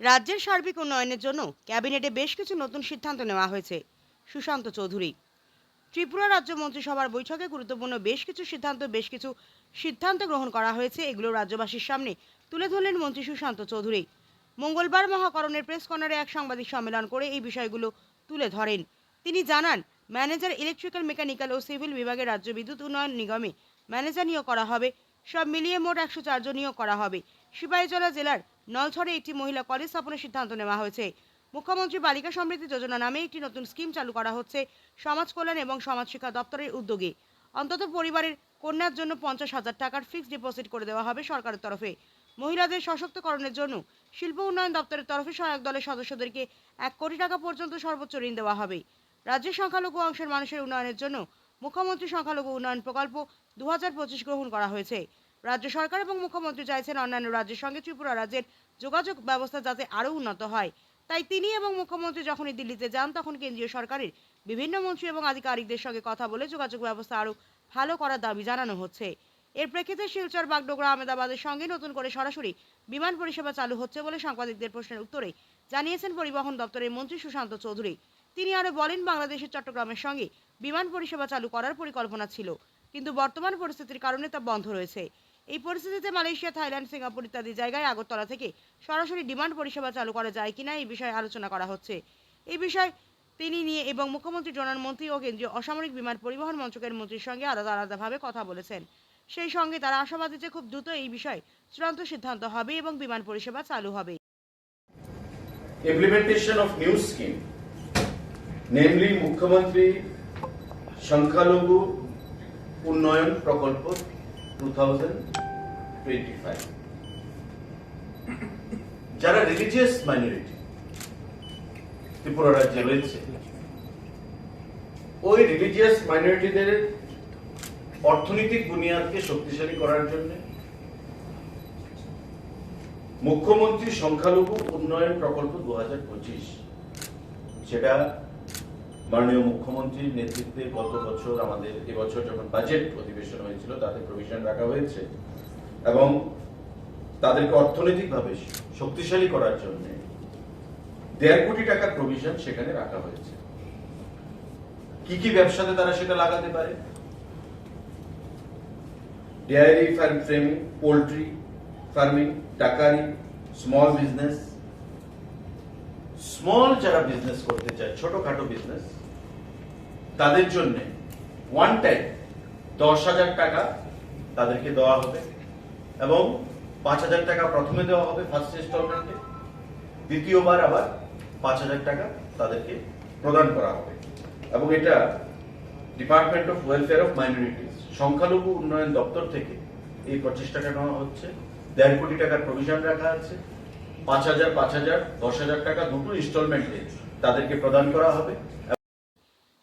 রাজ্যের সার্বিক উন্নয়নের জন্য ক্যাবিনেটে বেশ কিছু নতুন সিদ্ধান্ত নেওয়া হয়েছে। সুশান্ত চৌধুরী। ত্রিপুরা রাজ্য মন্ত্রিসভার বৈঠকে গুরুত্বপূর্ণ বেশ কিছু সিদ্ধান্ত, বেশ কিছু সিদ্ধান্ত গ্রহণ করা হয়েছে। এগুলো রাজ্যবাসীর সামনে তুলে ধরলেন মন্ত্রী সুশান্ত চৌধুরী। মঙ্গলবার মহাকরণের প্রেস কর্নারে এক সাংবাদিক সম্মেলন করে এই বিষয়গুলো তুলে ধরেন। তিনি জানান, ম্যানেজার ইলেকট্রিক্যাল, মেকানিক্যাল ও সিভিল বিভাগের রাজ্য বিদ্যুৎ উন্নয়ন নিগমে ম্যানেজার নিয়োগ করা হবে। সব মিলিয়ে মোট একশো চারজন নিয়োগ করা হবে। সিপাহীজলা জেলার নলছড়ে একটি মহিলা কলেজ স্থাপনের সিদ্ধান্ত নেওয়া হয়েছে। মুখ্যমন্ত্রী বালিকা সমৃদ্ধি যোজনা নামে একটি নতুন স্কিম চালু করা হচ্ছে সমাজ কল্যাণ এবং সমাজ শিক্ষা দপ্তরের উদ্যোগে। অন্তত পরিবারের কন্যার জন্য পঞ্চাশ হাজার টাকার ফিক্সড ডিপোজিট করে দেওয়া হবে সরকারের তরফে। মহিলাদের সশক্তকরণের জন্য শিল্প উন্নয়ন দপ্তরের তরফে সহায়ক দলের সদস্যদেরকে এক কোটি টাকা পর্যন্ত সর্বোচ্চ ঋণ দেওয়া হবে। রাজ্যের সংখ্যালঘু অংশের মানুষের উন্নয়নের জন্য মুখ্যমন্ত্রী সংখ্যালঘু উন্নয়ন প্রকল্প দু হাজার পঁচিশ গ্রহণ করা হয়েছে। রাজ্য সরকার এবং মুখ্যমন্ত্রী চাইছেন অন্যান্য রাজ্যের সঙ্গে ত্রিপুরা রাজ্যের যোগাযোগ ব্যবস্থা যাতে আরও উন্নত হয়। তাই তিনি এবং মুখ্যমন্ত্রী যখনই দিল্লিতে যান, তখন কেন্দ্রীয় সরকারের বিভিন্ন মন্ত্রী এবং আধিকারিকদের সঙ্গে কথা বলে যোগাযোগ ব্যবস্থা আরও ভালো করার দাবি জানানো হচ্ছে। এর প্রেক্ষিতে শিলচর, বাগডোগরা, আহমেদাবাদের সঙ্গে নতুন করে সরাসরি বিমান পরিষেবা চালু হচ্ছে বলে সাংবাদিকদের প্রশ্নের উত্তরে জানিয়েছেন পরিবহন দপ্তরের মন্ত্রী সুশান্ত চৌধুরী। তিনি আরও বলেন, বাংলাদেশের চট্টগ্রামের সঙ্গে বিমান পরিষেবা চালু করার পরিকল্পনা ছিল, কিন্তু বর্তমান পরিস্থিতির কারণে তা বন্ধ রয়েছে। এই পরিস্থিতিতে মালয়েশিয়া থাইল্যান্ড সিঙ্গাপুর ইত্যাদি জায়গায় আগরতলা থেকে সরাসরি ডিমান্ড পরিষেবা চালু করা যায় কিনা এই বিষয়ে আলোচনা করা হচ্ছে। এই বিষয়ে তিনি নিয়ে এবং মুখ্যমন্ত্রী মন্ত্রী ও কেন্দ্রীয় অসামরিক বিমান পরিবহন মন্ত্রকের মন্ত্রীর সঙ্গে আলাদা আলাদাভাবে কথা বলেছেন। সেই সঙ্গে তারা আশাবাদী যে খুব দ্রুত এই বিষয়ে চূড়ান্ত সিদ্ধান্ত হবে এবং বিমান পরিষেবা চালু হবে। Implementation of new scheme, namely মুখ্যমন্ত্রী সংখ্যালঘু উন্নয়ন প্রকল্প যারা রিলিজিয়াস মাইনরিটি ত্রিপুরা রাজ্যে রয়েছে, ওই রিলিজিয়াস মাইনরিটিদের অর্থনৈতিক বুনিয়াদকে শক্তিশালী করার জন্য মুখ্যমন্ত্রী সংখ্যালঘু উন্নয়ন প্রকল্প দু সেটা মাননীয় মুখ্যমন্ত্রীর নেতৃত্বে গত বছর আমাদের এবছর যখন বাজেট অধিবেশন হয়েছিল, তাতে প্রভিশন রাখা হয়েছে এবং তাদেরকে অর্থনৈতিকভাবে শক্তিশালী করার জন্য দেড় কোটি টাকার প্রভিশন সেখানে রাখা হয়েছে। কি কি ব্যবসাতে তারা সেটা লাগাতে পারে? Dairy farm farming poultry farming টাকারি small business small যারা বিজনেস করতে চায়, ছোটখাটো বিজনেস তাদের জন্য ওয়ান টাইম দশ হাজার টাকা তাদেরকে দেওয়া হবে এবং পাঁচ হাজার টাকা প্রথমে দেওয়া হবে ফার্স্ট ইনস্টলমেন্টে দ্বিতীয়বার আবার পাঁচ হাজার টাকা তাদেরকে প্রদান করা হবে। এবং এটা department of welfare of minorities সংখ্যালঘু উন্নয়ন দপ্তর থেকে এই পঁচিশ টাকা নেওয়া হচ্ছে। দেড় কোটি টাকার প্রভিশন রাখা আছে। পাঁচ হাজার পাঁচ হাজার, দশ হাজার টাকা দুটো ইনস্টলমেন্টে তাদেরকে প্রদান করা হবে।